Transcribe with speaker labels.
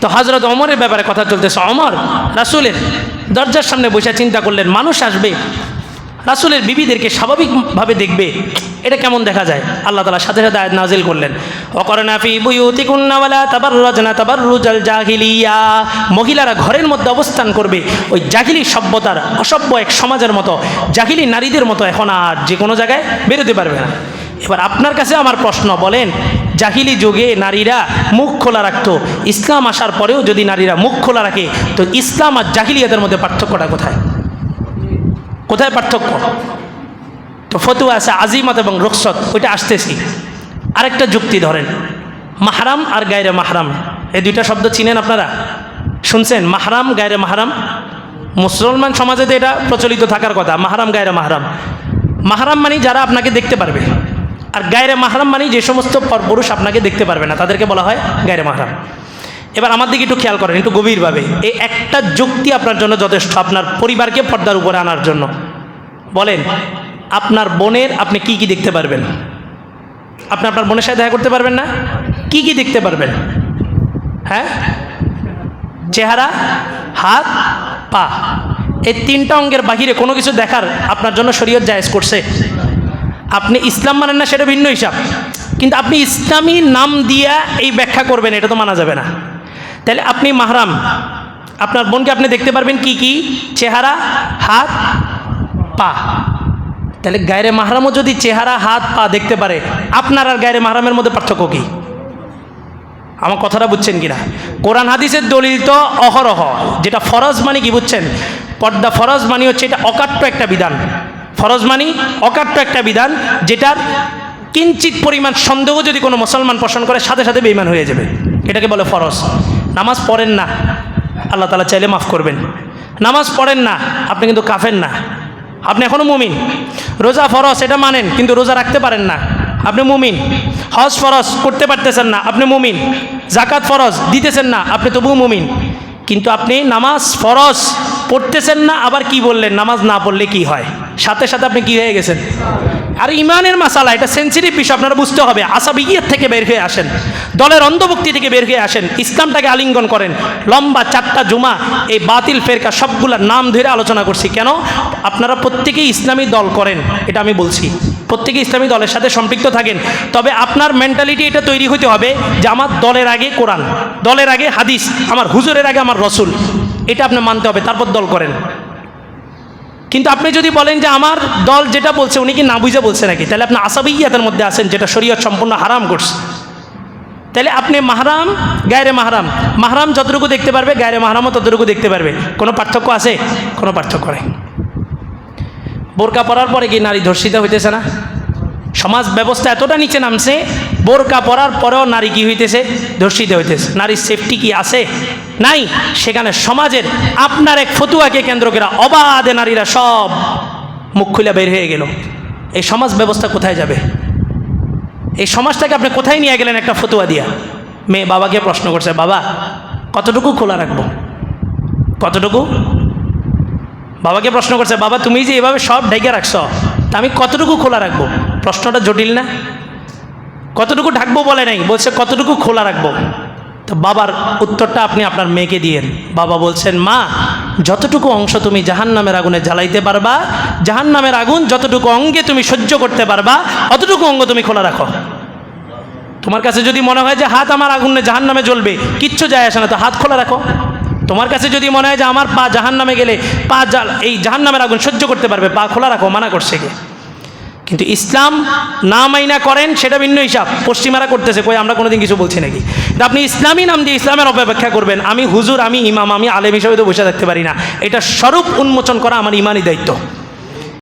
Speaker 1: তো হজরত অমরের ব্যাপারে কথা চলতেছে অমর রাসুলের দরজার সামনে বসে চিন্তা করলেন, মানুষ আসবে, রাসুলের বিবিদেরকে স্বাভাবিকভাবে দেখবে, এটা কেমন দেখা যায়? আল্লাহ তালা সাথে সাথে আয়াত নাজিল করলেন অকরনাফি বুয়ুতি কুন্নাওয়ালা তাবার রজনা তাবার রুজাল জাহিলিয়া। মহিলারা ঘরের মধ্যে অবস্থান করবে, ওই জাহিলি সভ্যতার অসভ্য এক সমাজের মতো, জাহিলি নারীদের মতো এখন আর যে কোনো জায়গায় বেরোতে পারবে না। এবার আপনার কাছে আমার প্রশ্ন, বলেন জাহিলি যুগে নারীরা মুখ খোলা রাখতো। ইসলাম আসার পরেও যদি নারীরা মুখ খোলা রাখে, তো ইসলাম আর জাহিলিয়াদের মধ্যে পার্থক্যটা কোথায়? কোথায় পার্থক্য? তো ফতুয়া আছে আজিমত এবং রুকসত ওইটা আসতেছি। আরেকটা যুক্তি ধরেন, মাহারাম আর গায়রে মাহারাম, এই দুইটা শব্দ চিনেন আপনারা? শুনছেন? মাহারাম, গায়রে মাহারাম? মুসলমান সমাজে তো এটা প্রচলিত থাকার কথা, মাহারাম, গায়রে মাহারাম। মাহারাম মানে যারা আপনাকে দেখতে পারবে। আর গায়রে মাহারাম মানে যে সমস্ত পর- পুরুষ আপনাকে দেখতে পারবে না, তাদেরকে বলা হয় গায়রে মাহারাম। এবার আমার দিকে একটু খেয়াল করেন, একটু গভীরভাবে। এই একটা যুক্তি আপনার জন্য যথেষ্ট, আপনার পরিবারকে পর্দার উপরে আনার জন্য। বলেন, আপনার বোনের আপনি কি কি দেখতে পারবেন? আপনি আপনার বোনের সাথে দেখা করতে পারবেন না? কি কি দেখতে পারবেন? হ্যাঁ? চেহারা, হাত, পা। এই তিনটা অঙ্গের বাহিরে কোনো কিছু দেখার আপনার জন্য শরীয়ত জায়েজ করছে। আপনি ইসলাম মানেন না, সেটা ভিন্ন হিসাব। কিন্তু আপনি ইসলামী নাম দিয়া এই ব্যাখ্যা করবেন, এটা তো মানা যাবে না। তাহলে আপনি মাহরাম। আপনার বোনকে আপনি দেখতে পারবেন কি কি? চেহারা, হাত, পা। তাহলে গায়রে মাহরামও যদি চেহারা, হাত, পা দেখতে পারে, আপনার আর গায়রে মাহরামের মধ্যে পার্থক্য কী? আমার কথাটা বুঝছেন কিনা? কোরআন হাদিসের দলিল তো অহরহ, যেটা ফরজ মানে কি বুঝছেন? পর্দা ফরজ মানে হচ্ছে এটা অকাট্য একটা বিধান। ফরজ মানি, অকাট্য একটা বিধান, যেটার কিঞ্চিত পরিমাণ সন্দেহ যদি কোনো মুসলমান পোষণ করে, সাথে সাথে বেইমান হয়ে যাবে। এটাকে বলে ফরজ। নামাজ পড়েন না, আল্লাহ তালা চাইলে মাফ করবেন। নামাজ পড়েন না, আপনি কিন্তু কাফেন না। আপনি এখনও মুমিন। রোজা ফরজ, এটা মানেন, কিন্তু রোজা রাখতে পারেন না। আপনি মুমিন। হজ ফরজ, করতে পারতেছেন না, আপনি মুমিন। জাকাত ফরজ, দিতেছেন না, আপনি তবুও মুমিন। কিন্তু আপনি নামাজ, ফরজ পড়তেছেন না, আবার কি বললেন? নামাজ না পড়লে কি হয়? সাথে সাথে আপনি কি হয়ে গেছেন? আর ইমানের মাসালা, এটা সেন্সিটিভ বিষয়, আপনারা বুঝতে হবে। আসাবিগিয়ত থেকে বের হয়ে আসেন। দলের অন্ধভক্তি থেকে বের হয়ে আসেন। ইসলামটাকে আলিঙ্গন করেন। লম্বা চারটা জুমা, এই বাতিল ফেরকা সবগুলার নাম ধরে আলোচনা করছি। কেন? আপনারা প্রত্যেকেই ইসলামী দল করেন, এটা আমি বলছি। প্রত্যেকে ইসলামী দলের সাথে সম্পৃক্ত থাকেন। তবে আপনার মেন্টালিটি এটা তৈরি হতে হবে যে আমার দলের আগে কোরআন, দলের আগে হাদিস, আমার হুজুরের আগে আমার রসুল। এটা আপনি মানতে হবে, তারপর দল করেন। কিন্তু আপনি যদি বলেন যে আমার দল যেটা বলছে, উনি কি না বুঝে বলছে নাকি? তাহলে আপনি আসাবিয়াতের মধ্যে আছেন, যেটা শরীয়ত সম্পূর্ণ হারাম করছে তাহলে আপনি মাহারাম, গায়রে মাহারাম। মাহারাম যতটুকু দেখতে পারবে, গায়রে মাহারামও ততটুকু দেখতে পারবে। কোনো পার্থক্য আছে? কোনো পার্থক্য নেই। বোরকা পরার পরে কি নারী ধর্ষিত হইতেছে না? সমাজ ব্যবস্থা এতটা নিচে নামছে, বোরকা পরার পরেও নারী কি হইতেছে? ধর্ষিত হইতেছে। নারীর সেফটি কি আছে? নাই। সেখানে সমাজের আপনার এক ফতুয়াকে কেন্দ্র করে অবাধে নারীরা সব মুখ খুলে বের হয়ে গেল। এই সমাজ ব্যবস্থা কোথায় যাবে? এই সমাজটাকে আপনি কোথায় নিয়ে গেলেন একটা ফতুয়া দিয়া? মেয়ে বাবাকে প্রশ্ন করছে, বাবা, কতটুকু খোলা রাখব? কতটুকু? বাবাকে প্রশ্ন করছে, বাবা, তুমি যে এভাবে সব ঢেকে রাখছ, তা আমি কতটুকু খোলা রাখব? প্রশ্নটা জটিল না? কতটুকু ঢাকবো বলে নাই? বলছে, কতটুকু খোলা রাখব? তো বাবার উত্তরটা আপনি আপনার মেয়েকে দিয়েন। বাবা বলছেন, মা, যতটুকু অংশ তুমি জাহান নামের আগুনে জ্বালাইতে পারবা জাহান নামের আগুন যতটুকু অঙ্গে তুমি সহ্য করতে পারবা, অতটুকু অঙ্গ তুমি খোলা রাখো। তোমার কাছে যদি মনে হয় যে হাত আমার আগুনে জাহান নামে জ্বলবে, কিচ্ছু যায় আসে না, তো হাত খোলা রাখো। তোমার কাছে যদি মনে হয় যে আমার পা জাহান নামে গেলে, পা এই জাহান নামের আগুন সহ্য করতে পারবে, পা খোলা রাখো, মানা করছে কে? কিন্তু ইসলাম না মাইনা করেন, সেটা ভিন্ন হিসাব। পশ্চিমারা করতেছে, কই, আমরা কোনোদিন কিছু বলছি নাকি? আপনি ইসলামী নাম দিয়ে ইসলামের অপেক্ষা করবেন। আমি হুজুর, আমি ইমাম, আমি আলেম হিসাবে তো বসে থাকতে পারি না। এটা স্বরূপ উন্মোচন করা আমার ইমানই দায়িত্ব।